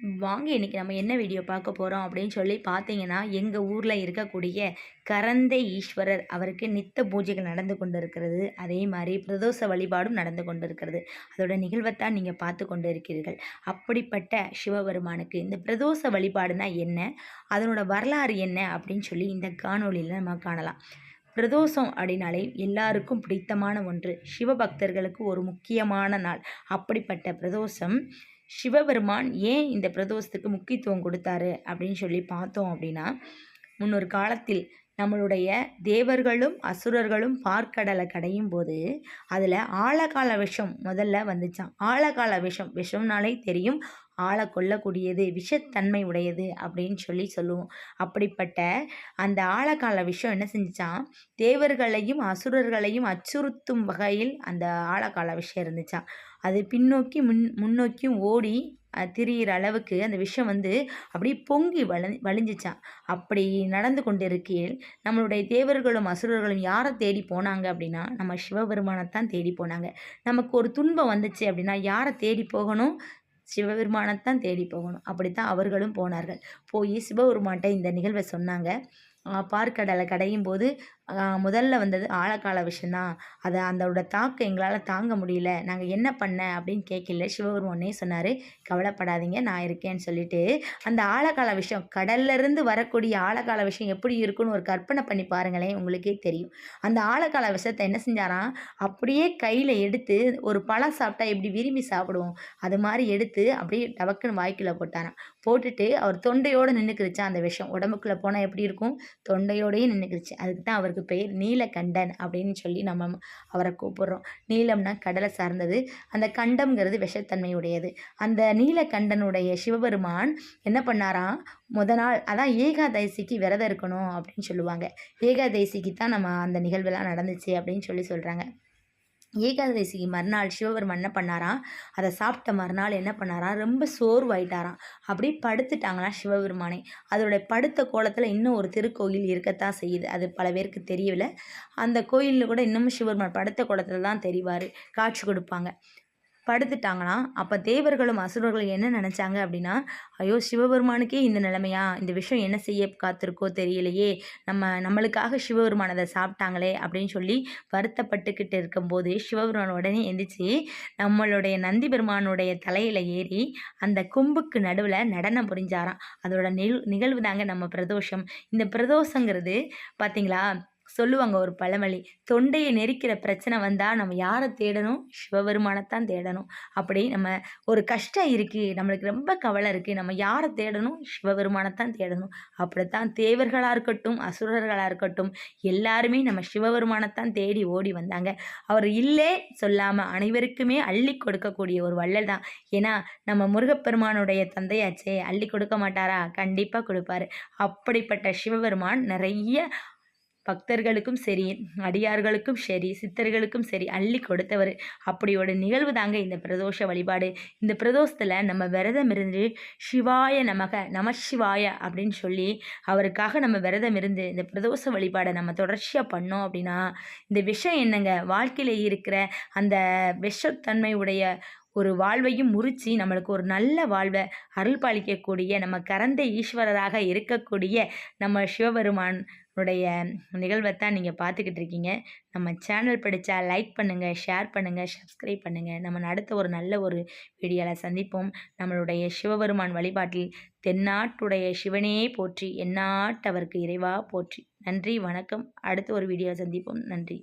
வாங்க இன்றைக்கி நம்ம என்ன வீடியோ பார்க்க போகிறோம் அப்படின்னு சொல்லி பார்த்தீங்கன்னா எங்கள் ஊரில் இருக்கக்கூடிய கரந்தை ஈஸ்வரர் அவருக்கு நித்த பூஜைகள் நடந்து கொண்டு இருக்கிறது அதே மாதிரி பிரதோஷ வழிபாடும் நடந்து கொண்டு இருக்கிறது அதோட நிகழ்வைத்தான் நீங்கள் பார்த்து கொண்டு இருக்கிறீர்கள் அப்படிப்பட்ட சிவபெருமானுக்கு இந்த பிரதோஷ வழிபாடுனா என்ன? அதனோட வரலாறு என்ன? அப்படின்னு சொல்லி இந்த காணொளியில் நம்ம காணலாம். பிரதோஷம் அப்படின்னாலே எல்லாருக்கும் பிடித்தமான ஒன்று. சிவபக்தர்களுக்கு ஒரு முக்கியமான நாள். அப்படிப்பட்ட பிரதோஷம் சிவபெருமான் ஏன் இந்த பிரதோஷத்துக்கு முக்கியத்துவம் கொடுத்தாரு அப்படின்னு சொல்லி பார்த்தோம் அப்படின்னா முன்னொரு காலத்தில் நம்மளுடைய தேவர்களும் அசுரர்களும் பார்க்கடலை கடையும் போது அதில் ஆழகால விஷம் முதல்ல வந்துச்சான் ஆழகால விஷம் விஷம்னாலே தெரியும். ஆளை கொல்லக்கூடியது விஷத்தன்மை உடையது அப்படின்னு சொல்லி சொல்லுவோம். அப்படிப்பட்ட அந்த ஆழக்கால விஷம் என்ன செஞ்சிச்சான் தேவர்களையும் அசுரர்களையும் அச்சுறுத்தும் வகையில் அந்த ஆழக்கால விஷயம் இருந்துச்சான் அது பின்னோக்கி முன் முன்னோக்கியும் ஓடி திரியிற அளவுக்கு அந்த விஷயம் வந்து அப்படியே பொங்கி வள வலிஞ்சிச்சான் அப்படி நடந்து கொண்டிருக்கையில் நம்மளுடைய தேவர்களும் அசுரர்களும் யாரை தேடி போனாங்க அப்படின்னா நம்ம சிவபெருமானைத்தான் தேடி போனாங்க. நமக்கு ஒரு துன்பம் வந்துச்சு அப்படின்னா யாரை தேடி போகணும்? சிவபெருமானைத்தான் தேடி போகணும். அப்படித்தான் அவர்களும் போனார்கள். போய் சிவபெருமான்கிட்ட இந்த நிகழ்வை சொன்னாங்க. பார்க்கடலை கடையும் போது முதல்ல வந்தது ஆழக்கால விஷயந்தான் அதை அதோட தாக்கம் எங்களால் தாங்க முடியல. நாங்கள் என்ன பண்ண அப்படின்னு கேட்கல சிவபெருமானே சொன்னார் கவலைப்படாதீங்க நான் இருக்கேன்னு சொல்லிட்டு. அந்த ஆழக்கால விஷயம் கடல்லேருந்து வரக்கூடிய ஆழக்கால விஷயம் எப்படி இருக்குன்னு ஒரு கற்பனை பண்ணி பாருங்களேன் உங்களுக்கே தெரியும். அந்த ஆழக்கால விஷயத்தை என்ன செஞ்சாராம் அப்படியே கையில் எடுத்து ஒரு பழம் சாப்பிட்டா எப்படி விரும்பி சாப்பிடுவோம்? அது மாதிரி எடுத்து அப்படியே டபக்குன்னு வாய்க்குள்ளே போட்டாராம். போட்டுட்டு அவர் தொண்டையோடு நின்றுக்கிருச்சா அந்த விஷம்? உடம்புக்குள்ளே போனால் எப்படி இருக்கும்? தொண்டையோடையே நின்றுக்கிருச்சு அதுக்கு தான் அவருக்கு அவருக்கு பெயர் நீலகண்டன் அப்படின்னு சொல்லி நம்ம அவரை கூப்பிடுறோம். நீலம்னா கடலை சார்ந்தது. அந்த கண்டம்ங்கிறது விஷத்தன்மையுடையது. அந்த நீலகண்டனுடைய சிவபெருமான் என்ன பண்ணாராம்? முத நாள் அதான் ஏகாதசிக்கு விரதம் இருக்கணும் அப்படின்னு சொல்லுவாங்க. ஏகாதசிக்கு தான் நம்ம அந்த நிகழ்வெல்லாம் நடந்துச்சு அப்படின்னு சொல்லி சொல்கிறாங்க ஏகாதசிக்கு மறுநாள் சிவபெருமன் என்ன பண்ணாராம்? அதை சாப்பிட்ட மறுநாள் என்ன பண்ணாராம்? ரொம்ப சோர்வாயிட்டாராம். அப்படியே படுத்துட்டாங்களாம் சிவபெருமானை. அதோடைய படுத்த கோலத்தில் இன்னும் ஒரு திருக்கோயில் இருக்கத்தான் செய்யுது. அது பல பேருக்கு தெரியவில்லை. அந்த கோயிலில் கூட இன்னமும் சிவபெருமான் படுத்த கோலத்தில் தான் தெரிவார். காட்சி கொடுப்பாங்க. படுத்துட்டாங்களாம். அப்போ தேவர்களும் அசுரர்களும் என்ன நினச்சாங்க அப்படின்னா ஐயோ சிவபெருமானுக்கே இந்த நிலைமையா? இந்த விஷயம் என்ன செய்ய காத்திருக்கோ தெரியலையே. நம்ம நம்மளுக்காக சிவபெருமான் அதை சாப்பிட்டாங்களே அப்படின்னு சொல்லி வருத்தப்பட்டுக்கிட்டு இருக்கும்போது சிவபெருமான் உடனே எந்திரிச்சு நம்மளுடைய நந்தி பெருமானுடைய தலையில் ஏறி அந்த கொம்புக்கு நடுவில் நடனம் புரிஞ்சாராம். அதோட நிகழ்வு தாங்க நம்ம பிரதோஷம். இந்த பிரதோஷங்கிறது பார்த்தீங்களா சொல்லுவாங்க ஒரு பழமொழி தொண்டையை நெரிக்கிற பிரச்சனை வந்தால் நம்ம யாரை தேடணும்? சிவபெருமானைத்தான் தேடணும். அப்படி நம்ம ஒரு கஷ்டம் இருக்குது நம்மளுக்கு ரொம்ப கவலை இருக்குது நம்ம யாரை தேடணும்? சிவபெருமானைத்தான் தேடணும். அப்படித்தான் தேவர்களாக இருக்கட்டும் அசுரர்களாக இருக்கட்டும் எல்லாருமே நம்ம சிவபெருமானைத்தான் தேடி ஓடி வந்தாங்க. அவர் இல்லை சொல்லாமல் அனைவருக்குமே அள்ளி கொடுக்கக்கூடிய ஒரு வள்ளல் தான். ஏன்னா நம்ம முருகப்பெருமானுடைய தந்தையாச்சே அள்ளி கொடுக்க மாட்டாரா? கண்டிப்பாக கொடுப்பாரு. அப்படிப்பட்ட சிவபெருமான் நிறைய பக்தர்களுக்கும் சரி அடியார்களுக்கும் சரி சித்தர்களுக்கும் சரி அள்ளி கொடுத்தவர். அப்படியோட நிகழ்வு தாங்க இந்த பிரதோஷ வழிபாடு. இந்த பிரதோஷத்தில் நம்ம விரதம் இருந்து சிவாய நமக நம சிவாய அப்படின்னு சொல்லி அவருக்காக நம்ம விரதம் இருந்து இந்த பிரதோஷ வழிபாடை நம்ம தொடர்ச்சியாக பண்ணோம் அப்படின்னா இந்த விஷம் என்னங்க? வாழ்க்கையில் இருக்கிற அந்த விஷத்தன்மை உடைய ஒரு வாழ்வையும் முறிச்சு நம்மளுக்கு ஒரு நல்ல வாழ்வை அருள் பாலிக்கக்கூடிய நம்ம கரந்த ஈஸ்வரராக இருக்கக்கூடிய நம்ம சிவபெருமான் உடைய நிகழ்வை தான் நீங்கள் பார்த்துக்கிட்டு இருக்கீங்க நம்ம சேனல் பிடிச்சா லைக் பண்ணுங்கள் ஷேர் பண்ணுங்கள் சப்ஸ்கிரைப் பண்ணுங்கள் நம்ம அடுத்த ஒரு நல்ல ஒரு வீடியோவில் சந்திப்போம். நம்மளுடைய சிவபெருமான் வழிபாட்டில் தென்னாட்டுடைய சிவனே போற்றி எந்நாட்டவருக்கு இறைவா போற்றி. நன்றி வணக்கம். அடுத்த ஒரு வீடியோ சந்திப்போம். நன்றி.